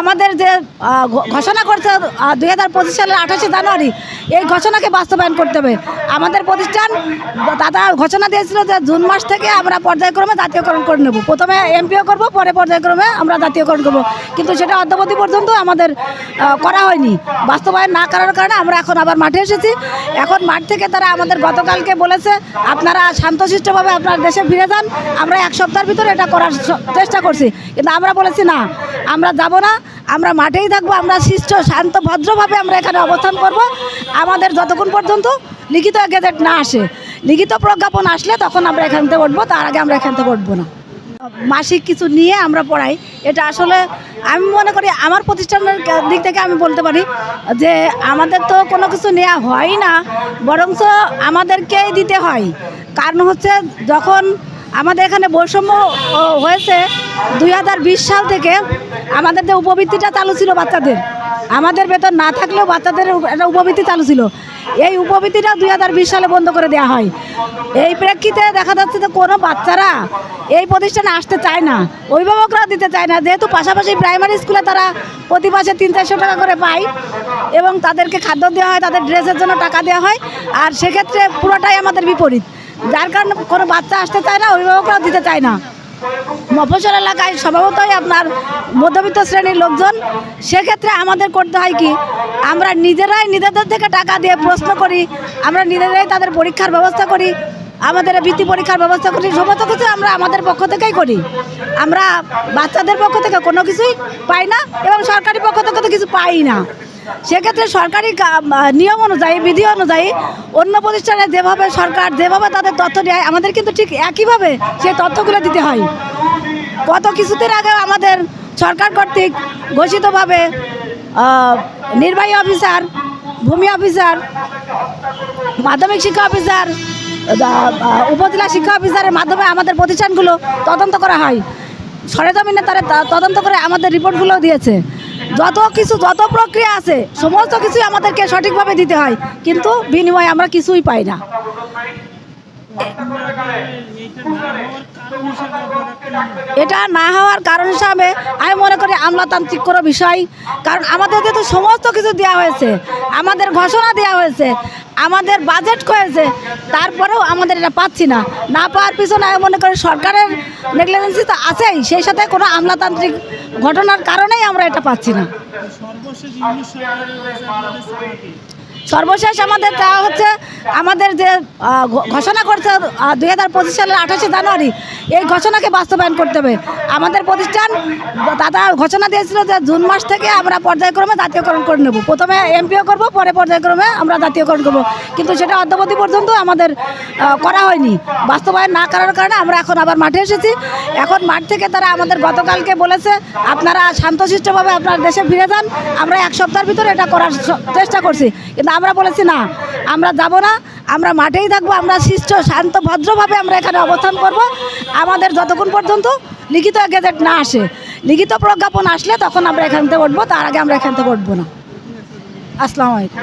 আমাদের যে ঘোষণা করছে দুই হাজার পঁচিশ সালের আঠাশে জানুয়ারি, এই ঘোষণাকে বাস্তবায়ন করতে হবে। আমাদের প্রতিষ্ঠান, দাদা ঘোষণা দিয়েছিল যে জুন মাস থেকে আমরা পর্যায়ক্রমে জাতীয়করণ করে নেব। প্রথমে এমপিও করব, পরে পর্যায়ক্রমে আমরা জাতীয়করণ করব। কিন্তু সেটা অদ্যবধি পর্যন্ত আমাদের করা হয়নি। বাস্তবায়ন না করার কারণে আমরা এখন আবার মাঠে এসেছি। এখন মাঠ থেকে তারা আমাদের গতকালকে বলেছে, আপনারা শান্তশিষ্টভাবে আপনার দেশে ফিরে যান। আমরা এক সপ্তাহের ভিতরে এটা করার চেষ্টা করছি। কিন্তু আমরা বলেছি না। আমরা যাব না। আমরা মাঠেই থাকব, আমরা শিষ্ট, শান্ত, ভদ্রভাবে আমরা এখানে অবস্থান করব। আমাদের যতক্ষণ পর্যন্ত লিখিত গেজেট না আসে, লিখিত প্রজ্ঞাপন আসলে তখন আমরা এখান থেকে উঠবো, তার আগে আমরা এখান থেকে উঠবো না। মাসিক কিছু নিয়ে আমরা পড়াই, এটা আসলে আমি মনে করি আমার প্রতিষ্ঠানের দিক থেকে আমি বলতে পারি যে আমাদের তো কোনো কিছু নেওয়া হয় না, বরঞ্চ আমাদেরকেই দিতে হয়। কারণ হচ্ছে যখন আমাদের এখানে বৈষম্য হয়েছে দুই হাজার বিশ সাল থেকে আমাদের যে উপবৃত্তিটা চালু ছিল বাচ্চাদের, আমাদের বেতন না থাকলেও বাচ্চাদের একটা উপবৃত্তি চালু ছিল। এই উপবৃত্তিটা দুই হাজার বিশ সালে বন্ধ করে দেওয়া হয়। এই প্রেক্ষিতে দেখা যাচ্ছে যে কোনো বাচ্চারা এই প্রতিষ্ঠানে আসতে চায় না অভিভাবকরা দিতে চায় না। যেহেতু পাশাপাশি প্রাইমারি স্কুলে তারা প্রতি মাসে তিন চারশো টাকা করে পায় এবং তাদেরকে খাদ্য দেওয়া হয়, তাদের ড্রেসের জন্য টাকা দেওয়া হয়, আর সেক্ষেত্রে পুরোটাই আমাদের বিপরীত। যার কারণে কোনো বাচ্চা আসতে চায় না অভিভাবকরা দিতে চায় না। মফসল এলাকায় স্বভাবতই আপনার মধ্যবিত্ত শ্রেণির লোকজন, সেক্ষেত্রে আমাদের করতে হয় কি, আমরা নিজেরাই নিজেদের থেকে টাকা দিয়ে প্রশ্ন করি, আমরা নিজেরাই তাদের পরীক্ষার ব্যবস্থা করি, আমাদের বৃত্তি পরীক্ষার ব্যবস্থা করি, সমস্ত কিছু আমরা আমাদের পক্ষ থেকেই করি। আমরা বাচ্চাদের পক্ষ থেকে কোনো কিছুই পাই না এবং সরকারি পক্ষ থেকে তো কিছু পাই না। সেক্ষেত্রে সরকারি নিয়ম অনুযায়ী, বিধি অনুযায়ী অন্য প্রতিষ্ঠানে যেভাবে সরকার যেভাবে তাদের তথ্য দেয়, আমাদের কিন্তু ঠিক একইভাবে সেই তথ্যগুলো দিতে হয়। গত কিছুদিন আগে আমাদের সরকার কর্তৃক ঘোষিতভাবে নির্বাহী অফিসার, ভূমি অফিসার, মাধ্যমিক শিক্ষা অফিসার উপজেলা শিক্ষা অফিসারের মাধ্যমে আমাদের প্রতিষ্ঠানগুলো তদন্ত করা হয়। সরেজমিনে তারা তদন্ত করে আমাদের রিপোর্টগুলো দিয়েছে। যত কিছু, যত প্রক্রিয়া আছে, সমস্ত কিছুই আমাদেরকে সঠিকভাবে দিতে হয়। কিন্তু বিনিময়ে আমরা কিছুই পাই না। এটা না হওয়ার কারণ হিসাবে আমি মনে করি আমলাতান্ত্রিক কোনো বিষয়। কারণ আমাদেরকে তো সমস্ত কিছু দেওয়া হয়েছে, আমাদের ঘোষণা দেওয়া হয়েছে আমাদের বাজেট করেছে, তারপরেও আমাদের এটা পাচ্ছি না। না পাওয়ার পিছনে আমি মনে করি সরকারের নেগলিজেন্সি তো আছেই, সেই সাথে কোনো আমলাতান্ত্রিক ঘটনার কারণেই আমরা এটা পাচ্ছি না। সর্বশেষ আমাদের তা হচ্ছে, আমাদের যে ঘোষণা করছে দুই হাজার পঁচিশ সালের আঠাশে জানুয়ারি, এই ঘোষণাকে বাস্তবায়ন করতে হবে। আমাদের প্রতিষ্ঠান, দাদা ঘোষণা দিয়েছিল যে জুন মাস থেকে আমরা পর্যায়ক্রমে জাতীয়করণ করে নেব। প্রথমে এমপিও করব, পরে পর্যায়ক্রমে আমরা জাতীয়করণ করব। কিন্তু সেটা অদ্যবধি পর্যন্ত আমাদের করা হয়নি। বাস্তবায়ন না করার কারণে আমরা এখন আবার মাঠে এসেছি। এখন মাঠ থেকে তারা আমাদের গতকালকে বলেছে, আপনারা শান্তশিষ্টভাবে আপনার দেশে ফিরে যান, আমরা এক সপ্তাহের ভিতরে এটা করার চেষ্টা করছি। কিন্তু আমরা বলেছি না। আমরা যাব না, আমরা মাঠেই থাকব, আমরা শিষ্ট, শান্ত, ভদ্রভাবে আমরা এখানে অবস্থান করব। আমাদের যতক্ষণ পর্যন্ত লিখিত গেজেট না আসে, লিখিত প্রজ্ঞাপন আসলে তখন আমরা এখান থেকে উঠবো, তার আগে আমরা এখান থেকে উঠবো না। আসসালামু আলাইকুম।